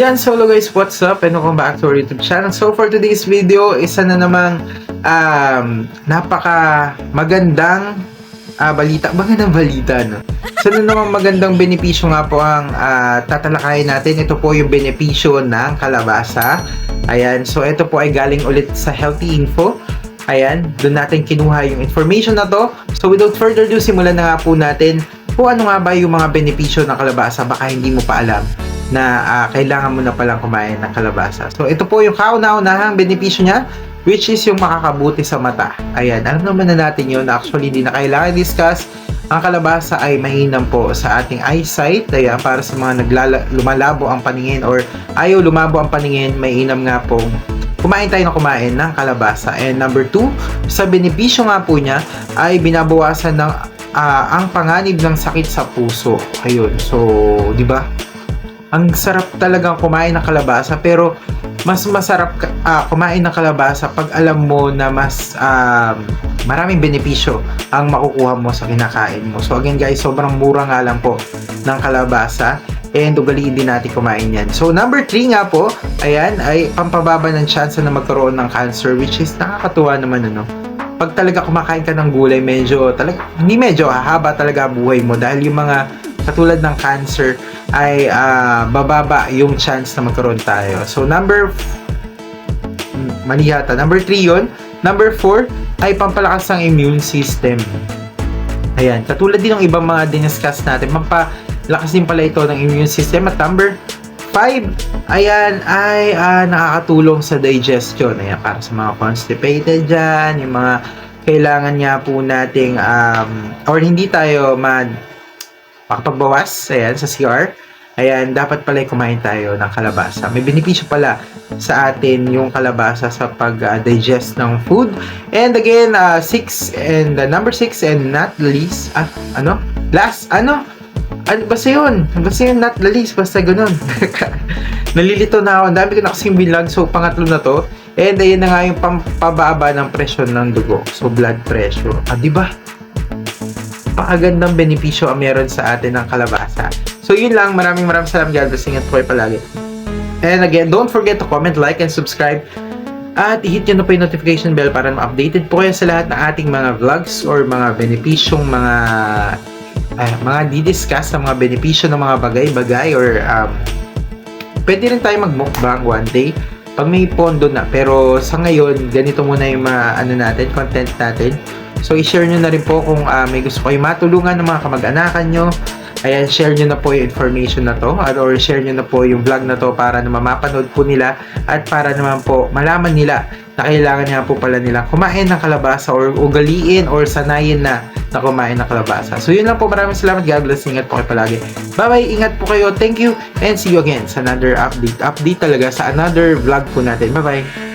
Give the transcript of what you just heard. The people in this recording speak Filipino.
Yan, solo guys, what's up? And welcome back to our YouTube channel. So for today's video, isa na namang um, napaka magandang ah, balita. Magandang balita, no? Isa na namang magandang benepisyo nga po ang ah, tatalakayin natin. Ito po yung benepisyo ng kalabasa. Ayan, so ito po ay galing ulit sa Healthy Info. Ayan, doon natin kinuha yung information na to. So without further ado, simulan na nga po natin kung ano nga ba yung mga benepisyo ng kalabasa. Baka hindi mo pa alam na ah, kailangan mo na palang kumain ng kalabasa. So ito po yung kauna-unahang benepisyo niya which is yung makakabuti sa mata. Ayan, alam naman na natin yun. Actually, hindi na kailangan discuss. Ang kalabasa ay mahinam po sa ating eyesight. Ayan, para sa mga naglala, lumalabo ang paningin or ayaw lumabo ang paningin, mainam nga pong kumain tayo na kumain ng kalabasa. And number two, sa benepisyo nga po niya ay binabawasan ng ah, ang panganib ng sakit sa puso. Ayun. So, 'di ba? Ang sarap talagang kumain ng kalabasa pero mas masarap ah, kumain ng kalabasa pag alam mo na mas um, maraming benepisyo ang makukuha mo sa kinakain mo. So again guys, sobrang mura nga lang po ng kalabasa and ugaliin din natin kumain yan. So number 3 nga po, ayan, ay pampababa ng chance na magkaroon ng cancer which is nakakatuwa naman ano. Pag talaga kumakain ka ng gulay, medyo talaga, hindi medyo, hahaba talaga buhay mo dahil yung mga katulad ng cancer ay ah, bababa yung chance na magkaroon tayo. So number mali yata. Number 3 yon. Number 4 ay pampalakas ng immune system. Ayan, katulad din ng ibang mga diniscuss natin, pampalakas din pala ito ng immune system. At number 5, ayan, ay ah, nakakatulong sa digestion. Ayan, para sa mga constipated dyan, yung mga kailangan nga po nating, um, or hindi tayo mag makapagbawas, ayan, sa CR. Ayan, dapat pala kumain tayo ng kalabasa. May benepisyo pala sa atin yung kalabasa sa pag-digest ng food. And again, 6 and uh, number 6 and not least, ah, ano? Last, ano? Ano basta yun? Basta yun, not the least, basta ganun. Nalilito na ako. Ang dami ko na kasing bilag. So, pangatlo na to. And ayun na nga yung pampababa ng presyon ng dugo. So, blood pressure. Ah, di ba? Pakagandang benepisyo ang meron sa atin ng kalabasa. So, yun lang. Maraming maraming salamat. God bless. Ingat po kayo palagi. And again, don't forget to comment, like, and subscribe. At i-hit nyo na po yung notification bell para ma-updated po kayo sa lahat ng ating mga vlogs or mga benepisyong mga ah, mga didiscuss ng mga benepisyo ng mga bagay-bagay or um, pwede rin tayo mag-mukbang one day pag may pondo na. Pero sa ngayon, ganito muna yung mga ano natin, content natin. So, i-share nyo na rin po kung ah, may gusto kayo matulungan ng mga kamag-anakan nyo. Ayan, share nyo na po yung information na to at or share nyo na po yung vlog na to para naman mapanood po nila at para naman po malaman nila na kailangan nga po pala nila kumain ng kalabasa or ugaliin or sanayin na na kumain ng kalabasa. So yun lang po. Maraming salamat. God bless. Ingat po kayo palagi. Bye-bye. Ingat po kayo. Thank you and see you again sa another update. Update talaga sa another vlog po natin. Bye-bye.